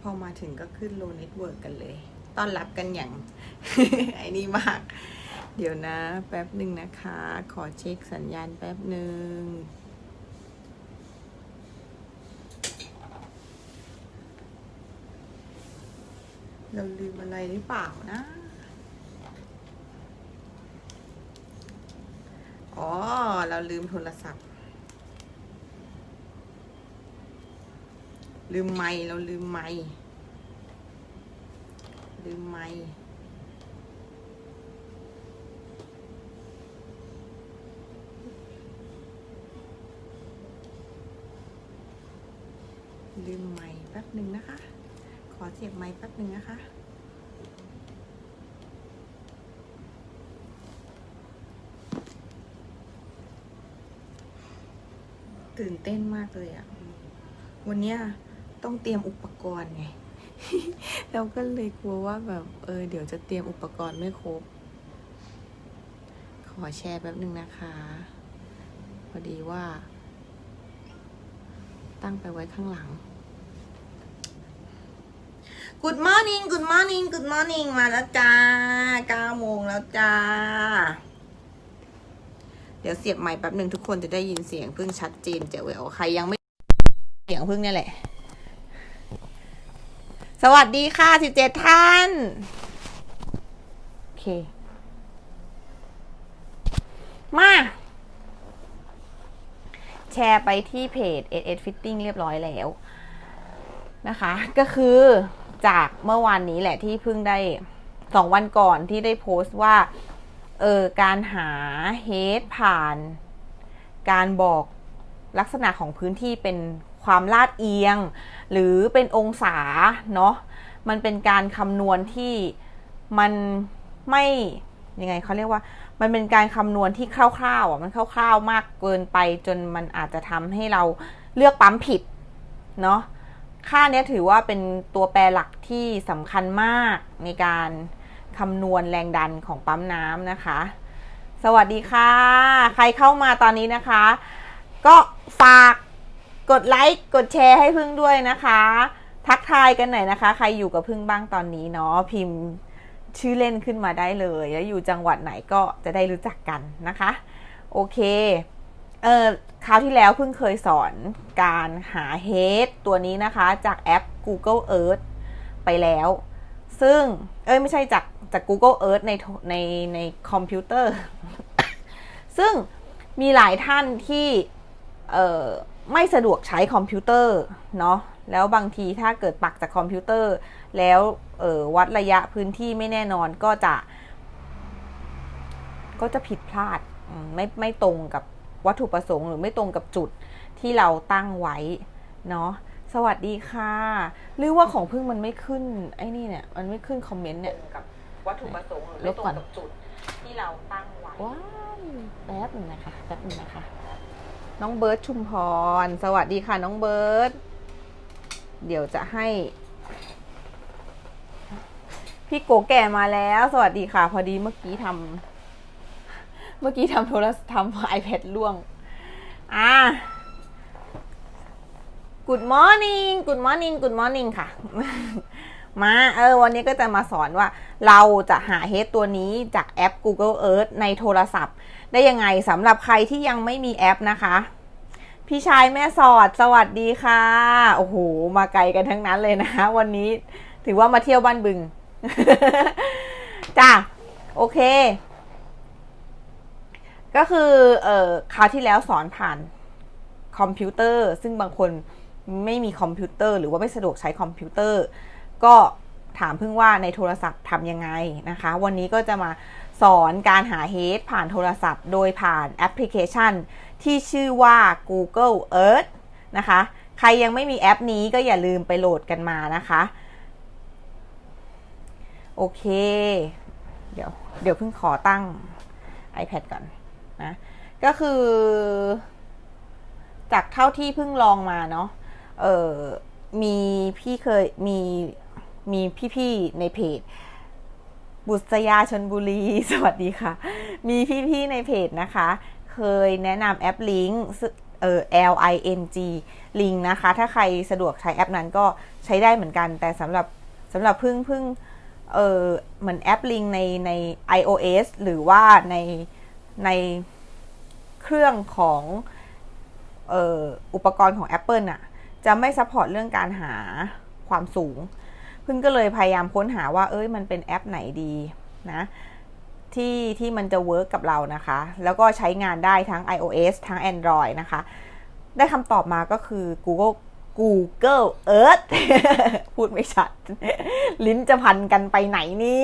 พอมาถึงก็ขึ้นโลเน็ตเวิร์กกันเลย ต้อนรับกันอย่างไอ้นี่มาก เดี๋ยวนะ แป๊บหนึ่งนะคะ ขอเช็คสัญญาณแป๊บหนึ่งเราลืมอะไรหรือเปล่านะ อ๋อ เราลืมโทรศัพท์ ลืมไมค์เราลืมไมค์ลืมไมค์ลืมไมค์แป๊บหนึ่งนะคะ ขอเสียบไมค์แป๊บหนึ่งนะคะตื่นเต้นมากเลยอะ่ะวันนี้ ต้องเตรียมอุปกรณ์ไง เราก็เลยกลัวว่าแบบ เออ เดี๋ยวจะเตรียมอุปกรณ์ไม่ครบ ขอแชร์แป๊บหนึ่งนะคะ พอดีว่า ตั้งไปไว้ข้างหลัง Good morning Good morning Good morning มาแล้วจ้า9โมงแล้วจ้า เดี๋ยวเสียบไมค์แป๊บหนึ่งทุกคนจะได้ยินเสียงพึ่งชัดเจนเจ๋วแหววใครยังไม่เสียงพึ่งเนี่ยแหละ สวัสดีค่ะสิบเจ็ดท่าน โอเค มา แชร์ไปที่เพจ SS Fitting เรียบร้อยแล้วนะคะ ก็คือจากเมื่อวานนี้แหละที่เพิ่งได้สองวันก่อนที่ได้โพสต์ว่า เออ การหาเฮดผ่าน การบอกลักษณะของพื้นที่เป็น ความลาดเอียง หรือเป็นองศาเนาะมันเป็นการคำนวณที่มันไม่ยังไงเขาเรียกว่ามันเป็นการคำนวณที่คร่าวๆอะมันคร่าวๆมากเกินไปจนมันอาจจะทำให้เราเลือกปั๊มผิดเนาะค่าเนี้ยถือว่าเป็นตัวแปรหลักที่สำคัญมากในการคำนวณแรงดันของปั๊มน้ำนะคะ สวัสดีค่ะ ใครเข้ามาตอนนี้นะคะ ก็ฝาก กดไลค์กดแชร์ให้พึ่งด้วยนะคะ ทักทายกันหน่อยนะคะ ใครอยู่กับพึ่งบ้างตอนนี้เนาะพิมพ์ชื่อเล่นขึ้นมาได้เลย แล้วอยู่จังหวัดไหนก็จะได้รู้จักกันนะคะ โอเคเออคราวที่แล้วเพิ่งเคยสอนการหา head ตัวนี้นะคะจากแอป Google Earth ไปแล้ว ซึ่ง เอ้ยไม่ใช่จากจาก Google Earth ในในในคอมพิวเตอร์ ซึ่งมีหลายท่านที่ เออ ไม่สะดวกใช้คอมพิวเตอร์เนาะแล้วบางทีถ้าเกิดปักจากคอมพิวเตอร์ แล้วเออวัดระยะพื้นที่ไม่แน่นอนก็จะ ก็จะผิดพลาดอืมไม่ไม่ตรงกับวัตถุประสงค์ หรือไม่ตรงกับจุดที่เราตั้งไว้เนาะสวัสดีค่ะ หรือว่าของพึ่งมันไม่ขึ้น ไอ้นี่เนี่ย มันไม่ขึ้นคอมเมนต์เนี่ยกับวัตถุประสงค์หรือไม่ตรงกับจุดที่เราตั้งไว้ว้าวแป๊บหนึงนะคะแป๊บหนึงนะคะ น้องเบิร์ดชุมพร สวัสดีค่ะน้องเบิร์ดเดี๋ยวจะให้ พี่โกแก่มาแล้ว สวัสดีค่ะ พอดีเมื่อกี้ทำเมื่อกี้ทำโทรศัพท์ทำ iPad ล่วง อ่า Good morning Good morning Good morning ค่ะ มาเออวันนี้ก็จะมาสอนว่าเราจะหาเฮดตัวนี้จากแอป Google Earth ในโทรศัพท์ ได้ยังไงสำหรับใครที่ยังไม่มีแอปนะคะ พี่ชายแม่สอดสวัสดีค่ะโอ้โหมาไกลกันทั้งนั้นเลยนะวันนี้ถือว่ามาเที่ยวบ้านบึงจ้าโอเค ก็คือเอ่อคราวที่แล้วสอนผ่านคอมพิวเตอร์ ซึ่งบางคนไม่มีคอมพิวเตอร์ หรือว่าไม่สะดวกใช้คอมพิวเตอร์ ก็ถามเพิ่งว่าในโทรศัพท์ทำยังไงนะคะ วันนี้ก็จะมา สอนการหาเฮดผ่านโทรศัพท์ โดยผ่านแอปพลิเคชัน ที่ชื่อว่า Google Earth นะคะ ใครยังไม่มีแอปนี้ก็อย่าลืมไปโหลดกันมานะคะ โอเค เดี๋ยวเดี๋ยวเพิ่งขอตั้ง iPad ก่อนนะ ก็คือ จากเท่าที่เพิ่งลองมาเนาะ เออมีพี่เคยมีมีพี่ๆในเพจ บุษยาชนบุรี สวัสดีค่ะ มีพี่ๆในเพจนะคะ เคยแนะนำแอปลิงก์ซึ่งเออ L I N G ลิงนะคะ ถ้าใครสะดวกใช้แอปนั้นก็ใช้ได้เหมือนกัน แต่สำหรับสำหรับพึ่งพึ่งเออเหมือนแอปลิงในใน iOS หรือว่าในในเครื่องของเอออุปกรณ์ของ Apple น่ะ จะไม่ซัพพอร์ตเรื่องการหาความสูง พึ่งก็เลยพยายามค้นหาว่า เอ้ยมันเป็นแอปไหนดีนะที่ที่มันจะเวิร์กกับเรานะคะ แล้วก็ใช้งานได้ทั้ง iOS ทั้ง Android นะคะ ได้คำตอบมาก็คือ Google Google Earth พูดไม่ชัด ลิ้นจะพันกันไปไหนนี่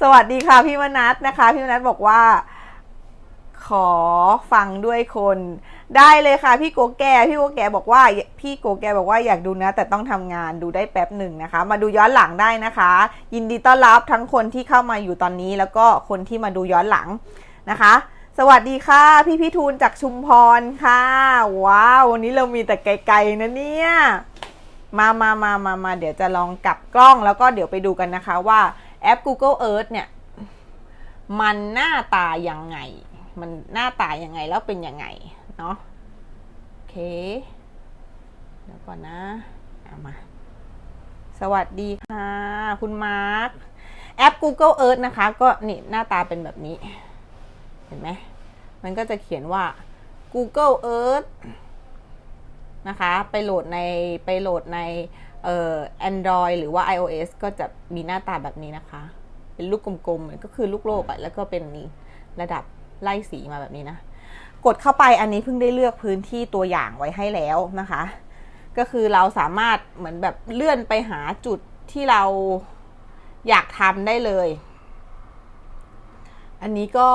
สวัสดีค่ะพี่มนัทนะคะ พี่มนัทบอกว่า ขอฟังด้วยคน ได้เลยค่ะพี่โกแกพี่โกแกบอกว่าพี่โกแกบอกว่าอยากดูนะ แต่ต้องทำงานดูได้แป๊บหนึ่งนะคะ มาดูย้อนหลังได้นะคะ ยินดีต้อนรับทั้งคนที่เข้ามาอยู่ตอนนี้ แล้วก็คนที่มาดูย้อนหลังนะคะ สวัสดีค่ะ พี่พิทูลจากชุมพรค่ะ ว้าววันนี้เรามีแต่ไกลๆนะเนี่ยมามามามามาเดี๋ยวจะลองกลับกล้องแล้วก็เดี๋ยวไปดูกันนะคะว่าแอป Google Earth เนี่ย มันหน้าตายังไง มันหน้าตายังไงแล้วเป็นยังไง เนาะโอเค เดี๋ยวก่อนนะเอามา สวัสดีค่ะ คุณมาร์คแอป Google Earth นะคะ ก็นี่หน้าตาเป็นแบบนี้ เห็นไหมมันก็จะเขียนว่า Google Earth นะคะ ไปโหลดในไปโหลดในเอ่อ Android หรือว่า iOS ก็จะมีหน้าตาแบบนี้นะคะ เป็นลูกกลมๆก็คือลูกโลกอะแล้วก็เป็นระดับไล่สีมาแบบนี้นะ กดเข้าไปอันนี้เพิ่งได้เลือกพื้นที่ตัวอย่างไว้ให้แล้วนะคะ ก็คือเราสามารถเหมือนแบบเลื่อนไปหาจุดที่เราอยากทำได้เลย อันนี้ก็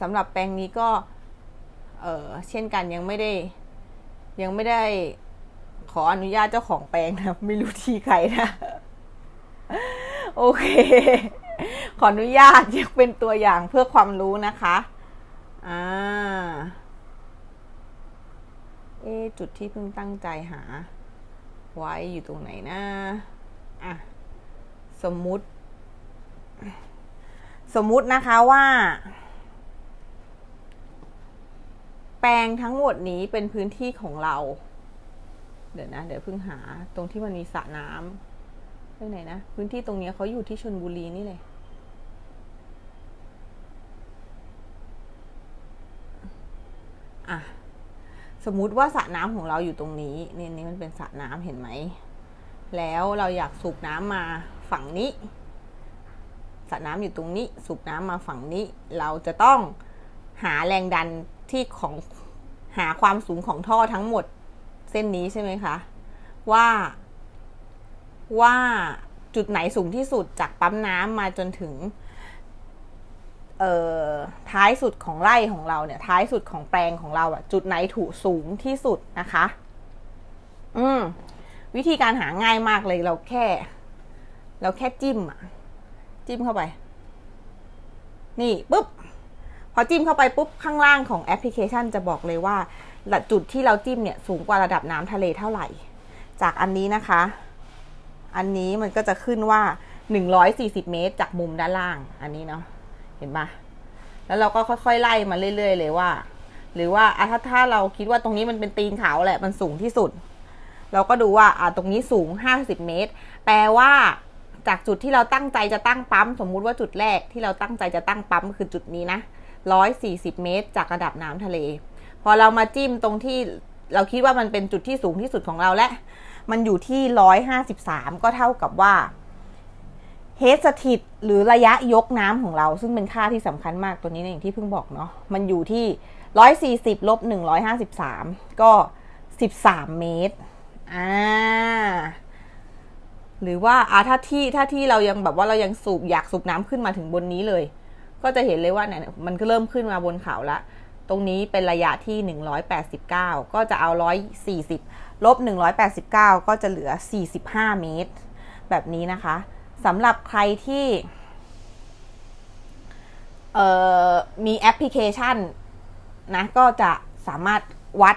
สำหรับแปลงนี้ก็เออเช่นกันยังไม่ได้ยังไม่ได้ขออนุญาตเจ้าของแปลงนะ ไม่รู้ที่ใครนะ โอเค ขออนุญาตยังเป็นตัวอย่างเพื่อความรู้นะคะ อ่า เอจุดที่เพิ่งตั้งใจหา ไว้อยู่ตรงไหนนะอะ สมมุติ สมมุตินะคะว่า แปลงทั้งหมดนี้เป็นพื้นที่ของเรา เดี๋ยวนะ เดี๋ยวเพิ่งหา ตรงที่มันมีสระน้ำไปไหนนะ พื้นที่ตรงนี้เขาอยู่ที่ชนบุรีนี่เลย อะสมมุติว่าสระน้ำของเราอยู่ตรงนี้นี่นี่มันเป็นสระน้ำเห็นไหม แล้วเราอยากสูบน้ำมาฝั่งนี้สระน้ำอยู่ตรงนี้ สูบน้ำมาฝั่งนี้ เราจะต้องหาแรงดันที่ของหาความสูงของท่อทั้งหมดเส้นนี้ใช่ไหมคะ ว่าว่าจุดไหนสูงที่สุดจากปั๊มน้ำมาจนถึง ท้ายสุดของไร่ของเราเนี่ย ท้ายสุดของแปลงของเราอะจุดไหนถูกสูงที่สุดนะคะ อืม วิธีการหาง่ายมากเลยเราแค่ เราแค่จิ้มอะจิ้มเข้าไป นี่ปุ๊บพอจิ้มเข้าไปปุ๊บข้างล่างของแอปพลิเคชันจะบอกเลยว่าจุดที่เราจิ้มเนี่ย สูงกว่าระดับน้ำทะเลเท่าไหร่ จากอันนี้นะคะ อันนี้มันก็จะขึ้นว่า 140 เมตรจากมุมด้านล่าง อันนี้เนาะ เห็นปะแล้วเราก็ค่อยๆไล่มาเรื่อย ๆ เลยว่า หรือว่าถ้าถ้าเราคิดว่าตรงนี้มันเป็นตีนเขาแหละมันสูงที่สุด เราก็ดูว่าอ่าตรงนี้สูง 50 เมตร แปลว่าจากจุดที่เราตั้งใจจะตั้งปั๊ม สมมุติว่าจุดแรกที่เราตั้งใจจะตั้งปั๊มคือจุดนี้นะ140 เมตร จากระดับน้ำทะเล พอเรามาจิ้มตรงที่เราคิดว่ามันเป็นจุดที่สูงที่สุดของเราและ มันอยู่ที่ 153 ก็เท่ากับว่า เฮดสถิตหรือระยะยกน้ำของเรา ซึ่งเป็นค่าที่สำคัญมากตัวนี้อย่างที่เพิ่งบอกเนาะมันอยู่ที่140ลบ153ก็13เมตรอ่าหรือว่าอ่าถ้าที่ถ้าที่เรายังแบบว่าเรายังสูบอยากสูบน้ำขึ้นมาถึงบนนี้เลย ก็จะเห็นเลยว่าเนี่ยมันก็เริ่มขึ้นมาบนเขาละตรงนี้เป็นระยะที่ 189 ก็จะเอา 140 ลบ 189 ก็จะเหลือ 45 เมตร แบบนี้นะคะ สำหรับใครที่มีแอปพลิเคชันนะก็จะสามารถวัด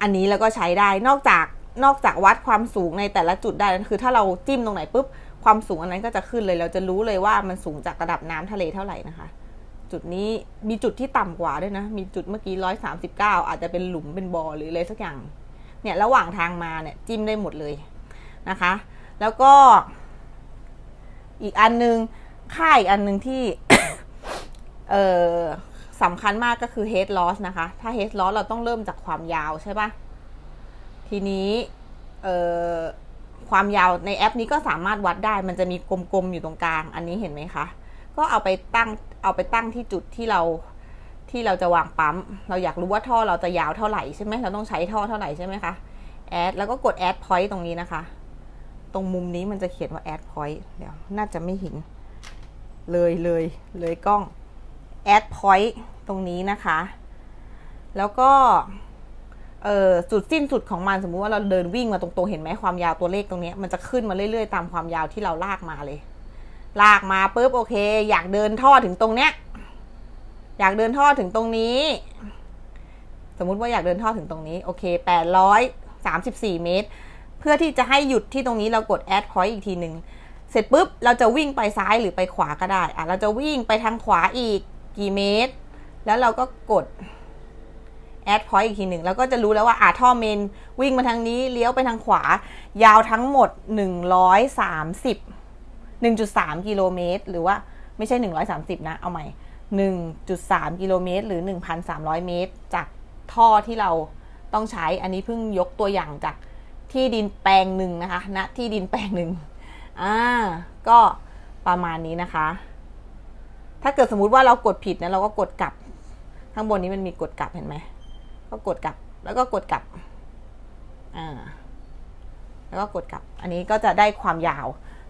อันนี้แล้วก็ใช้ได้นอกจากนอกจากวัดความสูงในแต่ละจุดได้นั่นคือถ้าเราจิ้มตรงไหนปุ๊บความสูงอันนั้นก็จะขึ้นเลย เราจะรู้เลยว่ามันสูงจากระดับน้ำทะเลเท่าไหร่นะคะ จุดนี้มีจุดที่ต่ำกว่าด้วยนะ มีจุดเมื่อกี้ร้อยสามสิบเก้าอาจจะเป็นหลุมเป็นบ่อหรืออะไรสักอย่างเนี่ยระหว่างทางมาเนี่ยจิ้มได้หมดเลยนะคะ แล้วก็ อีกอันนึงค่าอีกอันนึงที่เออสำคัญมากก็คือ head loss นะคะ ถ้า head loss เราต้องเริ่มจากความยาวใช่ปะทีนี้เออความยาวในแอปนี้ก็สามารถวัดได้มันจะมีกลมๆอยู่ตรงกลาง อันนี้เห็นไหมคะ ก็เอาไปตั้งเอาไปตั้งที่จุดที่เราที่เราจะวางปั๊ม เราอยากรู้ว่าท่อเราจะยาวเท่าไหร่ใช่ไหมเราต้องใช้ท่อเท่าไหร่ใช่ไหมคะแอดแล้วก็กด add point ตรงนี้นะคะ ตรงมุมนี้มันจะเขียนว่า add point เดี๋ยวน่าจะไม่เห็น เลยเลยเลยกล้อง add point ตรงนี้นะคะ แล้วก็เอ่อจุดสิ้นสุดของมันสมมุติว่าเราเดินวิ่งมาตรงๆเห็นไหมความยาวตัวเลขตรงนี้ มันจะขึ้นมาเรื่อยๆ ตามความยาวที่เราลากมาเลย ลากมาปุ๊บโอเค อยากเดินท่อถึงตรงเนี้ยอยากเดินท่อถึงตรงนี้ สมมุติว่าอยากเดินท่อถึงตรงนี้โอเคแปดร้อยสามสิบสี่เมตร เพื่อที่จะให้หยุดที่ตรงนี้เรากด add point อีกทีหนึ่งเสร็จปุ๊บเราจะวิ่งไปซ้ายหรือไปขวาก็ได้อะเราจะวิ่งไปทางขวาอีกกี่เมตร แล้วเราก็กด add point อีกทีหนึ่งแล้วก็จะรู้แล้วว่าอะท่อเมนวิ่งมาทางนี้เลี้ยวไปทางขวา ยาวทั้งหมด 130 1.3 กิโลเมตร หรือว่าไม่ใช่ 130 นะ เอาใหม่ 1.3 กิโลเมตร หรือ 1,300 เมตร จากท่อที่เราต้องใช้ อันนี้เพิ่งยกตัวอย่างจาก ที่ดินแปลงหนึ่งนะคะณนะที่ดินแปลงหนึ่งอ่าก็ประมาณนี้นะคะ ถ้าเกิดสมมุติว่าเรากดผิดนะเราก็กดกลับ ข้างบนนี้มันมีกดกลับเห็นไหมก็กดกลับแล้วก็กดกลับอ่าแล้วก็กดกลับ อันนี้ก็จะได้ความยาว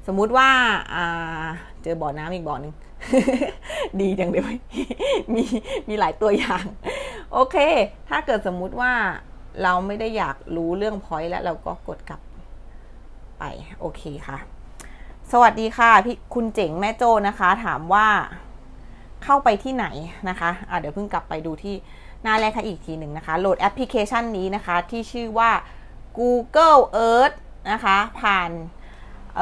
สมมุติว่าอ่าเจอบ่อน้ำอีกบ่อหนึ่งดีจังเลยมีมีหลายตัวอย่าง โอเค ถ้าเกิดสมมุติว่า เราไม่ได้อยากรู้เรื่องพอยต์แล้วเราก็กดกลับไปโอเคค่ะ สวัสดีค่ะพี่คุณเจ๋งแม่โจ้นะคะ ถามว่าเข้าไปที่ไหนนะคะะเดี๋ยวเพิ่งกลับไปดูที่หน้าแรกค่ะอีกทีหนึ่งนะคะ โหลดแอปพลิเคชันนี้นะคะ ที่ชื่อว่า Google Earth นะคะ ผ่านเ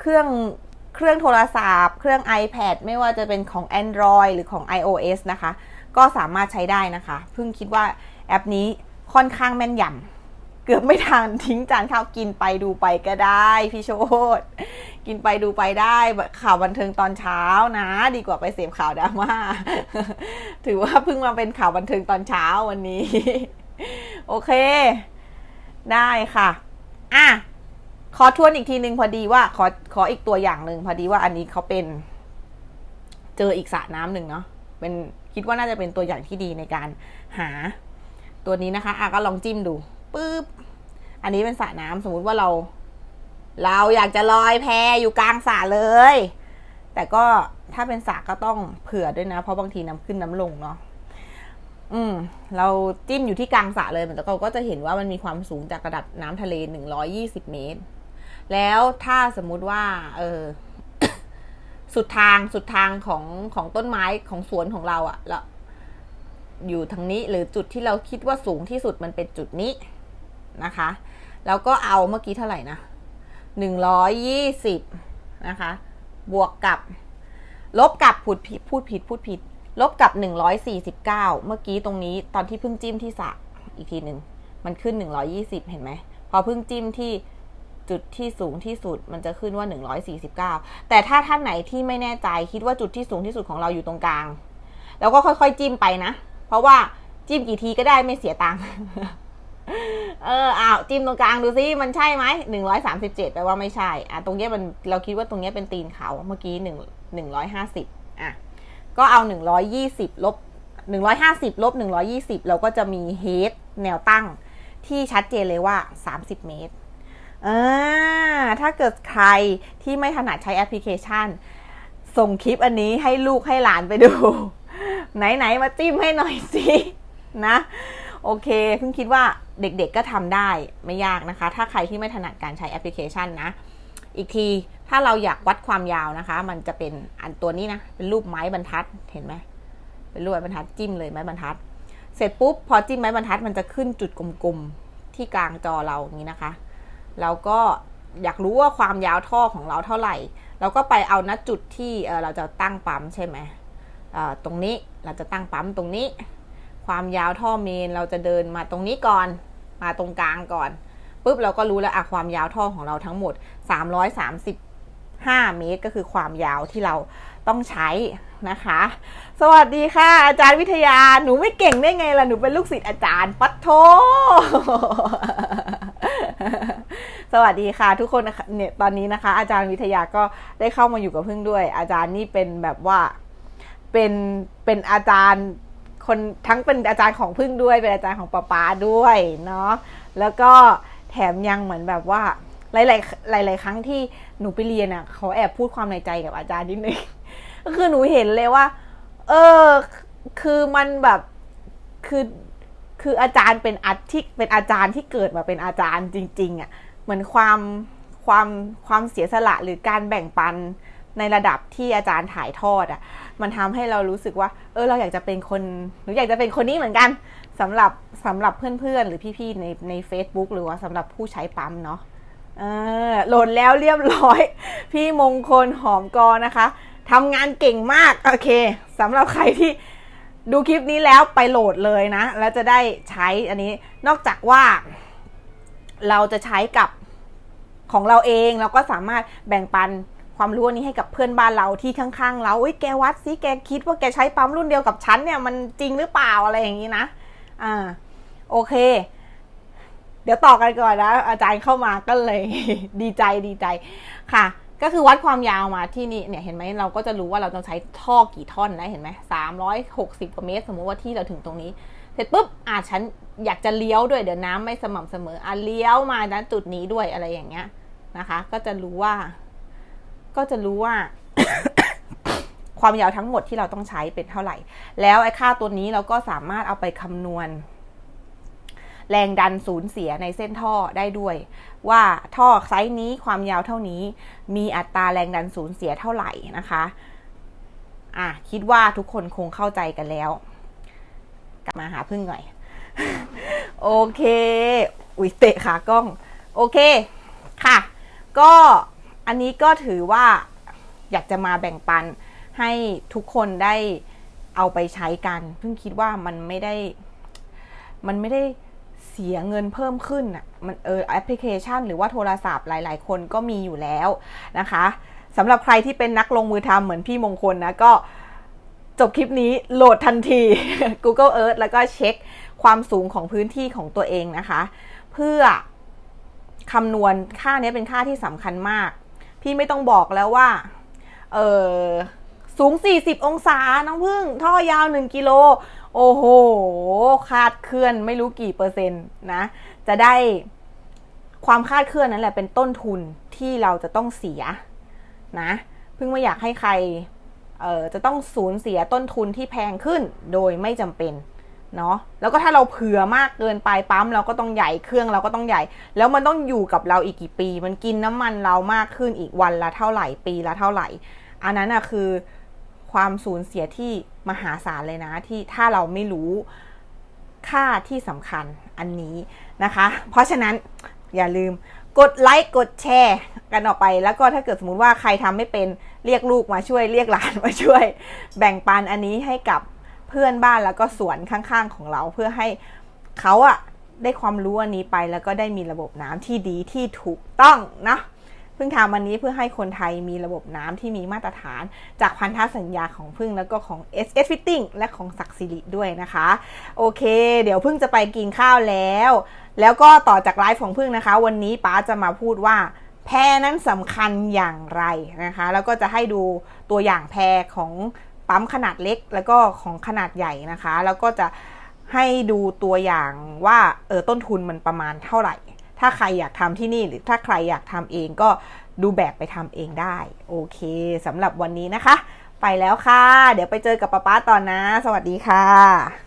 เครื่องเครื่องโทรศัพท์ เครื่อง iPad ไม่ว่าจะเป็นของ Android หรือของ iOS นะคะ ก็สามารถใช้ได้นะคะ เพิ่งคิดว่าแอปนี้ค่อนข้างแม่นยำเกือบไม่ทานทิ้งจานข้าวกินไปดูไปก็ได้พี่โชดกินไปดูไปได้ข่าวบันเทิงตอนเช้านะ ดีกว่าไปเสพข่าวดราม่าถือว่าเพิ่งมาเป็นข่าวบันเทิงตอนเช้าวันนี้ โอเค ได้ค่ะอะขอทวนอีกทีหนึ่งพอดีว่าขอขออีกตัวอย่างหนึ่งพอดีว่าอันนี้เขาเป็น เจออีกสระน้ำหนึ่งเนาะเป็น คิดว่าน่าจะเป็นตัวอย่างที่ดีในการหาตัวนี้นะคะอะก็ลองจิ้มดูปึ๊บอันนี้เป็นสระน้ำสมมุติว่าเรา เราอยากจะลอยแพอยู่กลางสระเลย แต่ก็ถ้าเป็นสระก็ต้องเผื่อด้วยนะ เพราะบางทีน้ำขึ้นน้ำลงเนาะอืม เราจิ้มอยู่ที่กลางสระเลยแต่เราก็จะเห็นว่ามันมีความสูงจากระดับน้ำทะเลหนึ่งร้อยี่สิบเมตร แล้วถ้าสมมุติว่า เออ สุดทางสุดทางของของต้นไม้ของสวนของเราอะแล้วอยู่ทางนี้หรือจุดที่เราคิดว่าสูงที่สุดมันเป็นจุดนี้นะคะ แล้วก็เอาเมื่อกี้เท่าไหร่นะหนึ่งร้อยยี่สิบนะคะ บวกกับ ลบกับพูดผิดพูดผิดพูดผิด ลบกับหนึ่งร้อยสี่สิบเก้าเมื่อกี้ตรงนี้ตอนที่เพิ่งจิ้มที่สระอีกทีหนึ่งมันขึ้นหนึ่งร้อยี่สิบเห็นไหมพอเพิ่งจิ้มที่ จุดที่สูงที่สุดมันจะขึ้นว่า 149 แต่ถ้าท่านไหนที่ไม่แน่ใจคิดว่าจุดที่สูงที่สุดของเราอยู่ตรงกลาง แล้วก็ค่อยๆจิ้มไปนะ เพราะว่าจิ้มกี่ทีก็ได้ไม่เสียตังค์เอออ้าวจิ้มตรงกลางดูซิมันใช่ไหมหนึ่งร้อยสามสิบเจ็ดแปลว่าไม่ใช่อะตรงนี้มันเราคิดว่าตรงนี้เป็นตีนเขาเมื่อกี้หนึ่งหนึ่งร้อยห้าสิบอะก็เอาหนึ่งร้อยยี่สิบลบหนึ่งร้อยห้าสิบลบหนึ่งร้อยี่สิบเราก็จะมีเฮดแนวตั้งที่ชัดเจนเลยว่าสามสิบเมตร อ่าถ้าเกิดใครที่ไม่ถนัดใช้แอปพลิเคชัน ส่งคลิปอันนี้ให้ลูกให้หลานไปดู ไหน ๆ มาจิ้มให้หน่อยสิ นะ โอเคเพิ่งคิดว่าเด็กๆก็ทำได้ไม่ยากนะคะ ถ้าใครที่ไม่ถนัดการใช้แอปพลิเคชันนะ อีกทีถ้าเราอยากวัดความยาวนะคะ มันจะเป็นอันตัวนี้นะ เป็นรูปไม้บรรทัดเห็นไหมเป็นรูปไม้บรรทัดจิ้มเลยไม้บรรทัด เสร็จปุ๊บพอจิ้มไม้บรรทัดมันจะขึ้นจุดกลมๆที่กลางจอเราอย่างนี้นะคะ เราก็อยากรู้ว่าความยาวท่อของเราเท่าไหร่ เราก็ไปเอาณจุดที่เราจะตั้งปั๊มใช่ไหมตรงนี้เราจะตั้งปั๊มตรงนี้ ความยาวท่อเมนเราจะเดินมาตรงนี้ก่อน มาตรงกลางก่อนปุ๊บเราก็รู้แล้วอะความยาวท่อของเราทั้งหมด 335 เมตร ก็คือความยาวที่เราต้องใช้นะคะ สวัสดีค่ะ อาจารย์วิทยา หนูไม่เก่งได้ไงล่ะ หนูเป็นลูกศิษย์อาจารย์ ปัทโท สวัสดีค่ะ ทุกคนเนี่ยตอนนี้นะคะ อาจารย์วิทยาก็ได้เข้ามาอยู่กับพึ่งด้วย อาจารย์นี่เป็นแบบว่าเป็นเป็นอาจารย์คนทั้งเป็นอาจารย์ของพึ่งด้วย เป็นอาจารย์ของป๊าป๊าด้วยเนาะแล้วก็แถมยังเหมือนแบบว่า หลายๆหลาย ๆ ครั้งที่หนูไปเรียนอะเขาแอบพูดความในใจกับอาจารย์นิดนึงก็คือหนูเห็นเลยว่า เออคือมันแบบคือคืออาจารย์เป็นอาที่เป็นอาจารย์ที่เกิดมาเป็นอาจารย์จริง ๆอะ เหมือนความความความเสียสละหรือการแบ่งปันในระดับที่อาจารย์ถ่ายทอดอะ มันทำให้เรารู้สึกว่า เออเราอยากจะเป็นคนหนูอยากจะเป็นคนนี้เหมือนกันสำหรับสำหรับเพื่อนๆ หรือพี่ๆในใน Facebook หรือว่าสำหรับผู้ใช้ปั๊มเนาะเออโหลดแล้วเรียบร้อย พี่มงคลหอมกอนะคะทำงานเก่งมาก โอเคสำหรับใครที่ดูคลิปนี้แล้วไปโหลดเลยนะ แล้วจะได้ใช้อันนี้นอกจากว่า เราจะใช้กับของเราเองเราก็สามารถแบ่งปันความรู้อันนี้ให้กับเพื่อนบ้านเราที่ข้างๆ เราอุ้ยแกวัดสิแกคิดว่าแกใช้ปั๊มรุ่นเดียวกับฉันเนี่ยมันจริงหรือเปล่าอะไรอย่างนี้นะ อ่า โอเค เดี๋ยวต่อกันก่อนนะ อาจารย์เข้ามาก็เลย ดีใจดีใจค่ะ ก็คือวัดความยาวมาที่นี่เนี่ยเห็นไหมเราก็จะรู้ว่าเราต้องใช้ท่อกี่ท่อนนะเห็นไหมสามร้อยหกสิบกว่าเมตร สมมติว่าที่เราถึงตรงนี้ เสร็จปุ๊บอะฉัน อยากจะเลี้ยวด้วยเดี๋ยวน้ำไม่สม่ำเสมออะเลี้ยวมาณจุดนี้ด้วยอะไรอย่างเงี้ยนะคะ ก็จะรู้ว่า ก็จะรู้ว่า ความยาวทั้งหมดที่เราต้องใช้เป็นเท่าไหร่ แล้วไอ้ค่าตัวนี้เราก็สามารถเอาไปคำนวณ แรงดันสูญเสียในเส้นท่อได้ด้วย ว่าท่อไซส์นี้ความยาวเท่านี้ มีอัตราแรงดันสูญเสียเท่าไหร่นะคะอะคิดว่าทุกคนคงเข้าใจกันแล้ว กลับมาหาพึ่งหน่อย โอเค อุ้ยเตะขากล้อง โอเคค่ะ ก็อันนี้ก็ถือว่าอยากจะมาแบ่งปันให้ทุกคนได้เอาไปใช้กัน เพิ่งคิดว่ามันไม่ได้ มันไม่ได้เสียเงินเพิ่มขึ้นอะ มันเออแอปพลิเคชัน หรือว่าโทรศัพท์หลาย ๆ คนก็มีอยู่แล้วนะคะสำหรับใครที่เป็นนักลงมือทำเหมือนพี่มงคลนะก็จบคลิปนี้โหลดทันที Google Earth แล้วก็เช็ค ความสูงของพื้นที่ของตัวเองนะคะ เพื่อคำนวณค่านี้เป็นค่าที่สำคัญมาก พี่ไม่ต้องบอกแล้วว่า เออสูง 40 องศา น้องพึ่ง ท่อยาว 1 กิโล โอ้โห คาดเคลื่อนไม่รู้กี่เปอร์เซ็นต์นะ จะได้ความคาดเคลื่อนนั่นแหละเป็นต้นทุนที่เราจะต้องเสียนะพึ่งไม่อยากให้ใคร เออจะต้องสูญเสียต้นทุนที่แพงขึ้นโดยไม่จำเป็น เนาะแล้วก็ถ้าเราเผื่อมากเกินไปปั๊มเราก็ต้องใหญ่เครื่องเราก็ต้องใหญ่ แล้วมันต้องอยู่กับเราอีกกี่ปี มันกินน้ำมันเรามากขึ้นอีกวันละเท่าไหร่ปีละเท่าไหร่ อันนั้นอะคือความสูญเสียที่มหาศาลเลยนะที่ถ้าเราไม่รู้ค่าที่สำคัญอันนี้นะคะ เพราะฉะนั้นอย่าลืมกดไลค์กดแชร์กันออกไป แล้วก็ถ้าเกิดสมมติว่าใครทำไม่เป็นเรียกลูกมาช่วยเรียกหลานมาช่วย แบ่งปันอันนี้ให้กับ เพื่อนบ้านแล้วก็สวนข้างๆของเราเพื่อให้เขาอะได้ความรู้อันนี้ไปแล้วก็ได้มีระบบน้ำที่ดีที่ถูกต้องนะพึ่งทำวันนี้เพื่อให้คนไทยมีระบบน้ำที่มีมาตรฐาน จากพันธสัญญาของพึ่งแล้วก็ของ S S Fitting และของศักดิ์สิริด้วยนะคะ โอเค เดี๋ยวพึ่งจะไปกินข้าวแล้ว แล้วก็ต่อจากไลฟ์ของพึ่งนะคะ วันนี้ป้าจะมาพูดว่าแพรนั้นสำคัญอย่างไรนะคะ แล้วก็จะให้ดูตัวอย่างแพรของ ปั๊มขนาดเล็กแล้วก็ของขนาดใหญ่นะคะ แล้วก็จะให้ดูตัวอย่างว่าเออต้นทุนมันประมาณเท่าไหร่ ถ้าใครอยากทำที่นี่หรือถ้าใครอยากทำเองก็ดูแบบไปทำเองได้ โอเคสำหรับวันนี้นะคะ ไปแล้วค่ะ เดี๋ยวไปเจอกับป๊าป๊าตอนนะ สวัสดีค่ะ